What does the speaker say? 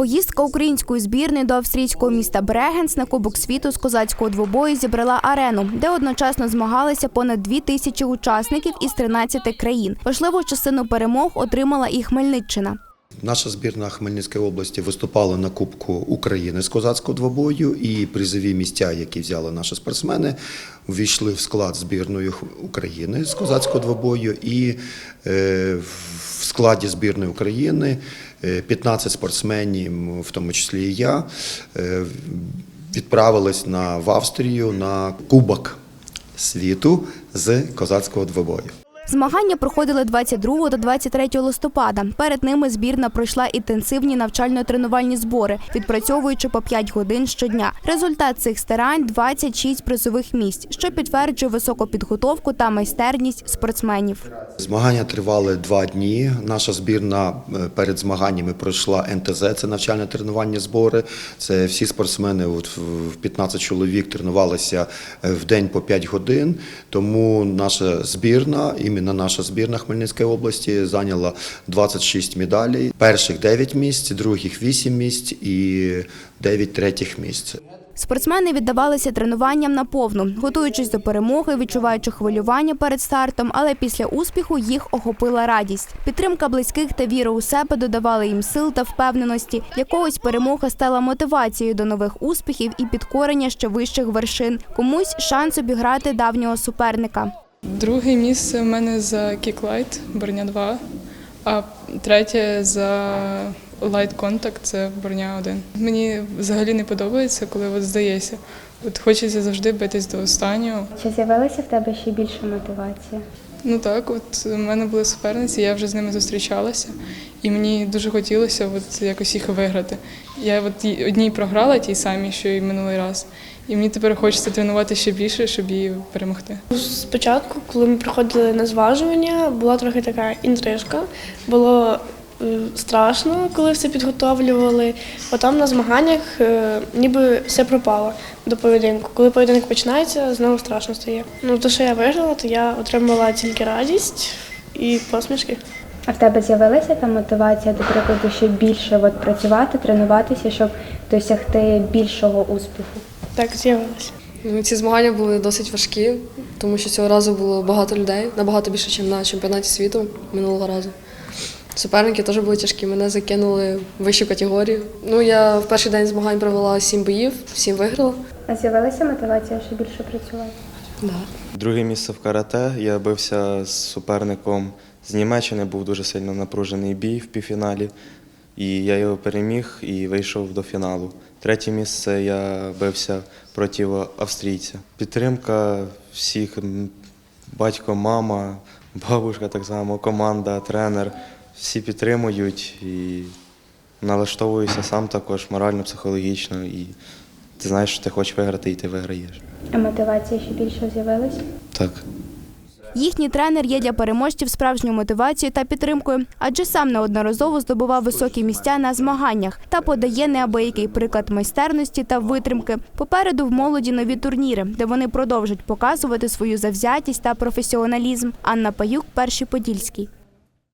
Поїздка української збірної до австрійського міста Брегенс на Кубок світу з козацького двобою зібрала арену, де одночасно змагалися понад дві тисячі учасників із 13 країн. Важливу частину перемог отримала і Хмельниччина. Наша збірна Хмельницької області виступала на Кубку України з козацького двобою, і призові місця, які взяли наші спортсмени, увійшли в склад збірної України з козацького двобою. І е, в складі збірної України е, 15 спортсменів, в тому числі і я, е, відправились на в Австрію на Кубок світу з козацького двобою. Змагання проходили 22 та 23 листопада. Перед ними збірна пройшла інтенсивні навчально-тренувальні збори, відпрацьовуючи по 5 годин щодня. Результат цих старань 26 призових місць, що підтверджує високу підготовку та майстерність спортсменів. Змагання тривали два дні. Наша збірна е, перед змаганнями пройшла НТЗ, це навчально-тренувальні збори. Це всі спортсмени, в 15 чоловік тренувалися е, в день по 5 годин. Тому наша збірна, іменно наша збірна Хмельницької області, зайняла 26 медалей. Перших 9 місць, других 8 місць і 9 третіх місць. Спортсмени віддавалися тренуванням наповну, готуючись до перемоги, відчуваючи хвилювання перед стартом, але після успіху їх охопила радість. Підтримка близьких та віра у себе додавали їм сил та впевненості. Для когось перемога стала мотивацією до нових успіхів і підкорення ще вищих вершин. Комусь шанс обіграти давнього суперника. Друге місце в мене за кіклайт, броня 2, а третє за лайт контакт, це броня 1. Мені взагалі не подобається, коли от здається. От хочеться завжди битись до останнього. Чи з'явилася в тебе ще більша мотивація? Ну так, от у мене були суперниці, я вже з ними зустрічалася, і мені дуже хотілося от якось їх виграти. Я от одній програла тій самій, що і минулий раз. І мені тепер хочеться тренувати ще більше, щоб її перемогти. Спочатку, коли ми приходили на зважування, була трохи така інтрижка. Було е, страшно, коли все підготовлювали. Потім на змаганнях е, ніби все пропало до поєдинку. Коли поєдинок починається, знову страшно стає. Ну, те, що я виграла, то я отримала тільки радість і посмішки. А в тебе з'явилася та мотивація, до прикладу, ще більше от, працювати, тренуватися, щоб досягти більшого успіху? Так, з'явилася. Ну, Ці змагання були досить важкі, тому що цього разу було багато людей, набагато більше, ніж на чемпіонаті світу минулого разу. Суперники теж були тяжкі, мене закинули в вищу категорію. Ну, я в перший день змагань провела сім боїв, всім виграла. А з'явилася мотивація ще більше працювати? Да. Друге місце в карате. Я бився з суперником з Німеччини, був дуже сильно напружений бій в півфіналі. І я його переміг і вийшов до фіналу. Третє місце я бився проти австрійця. Підтримка всіх батько, мама, бабушка так само, команда, тренер. Всі підтримують і налаштовуюся сам також морально, психологічно. І ти знаєш, що ти хочеш виграти, і ти виграєш. А мотивація ще більше з'явилася? Так. Їхній тренер є для переможців справжньою мотивацією та підтримкою, адже сам неодноразово здобував високі місця на змаганнях та подає неабиякий приклад майстерності та витримки. Попереду в молоді нові турніри, де вони продовжать показувати свою завзятість та професіоналізм. Анна Паюк, перший подільський.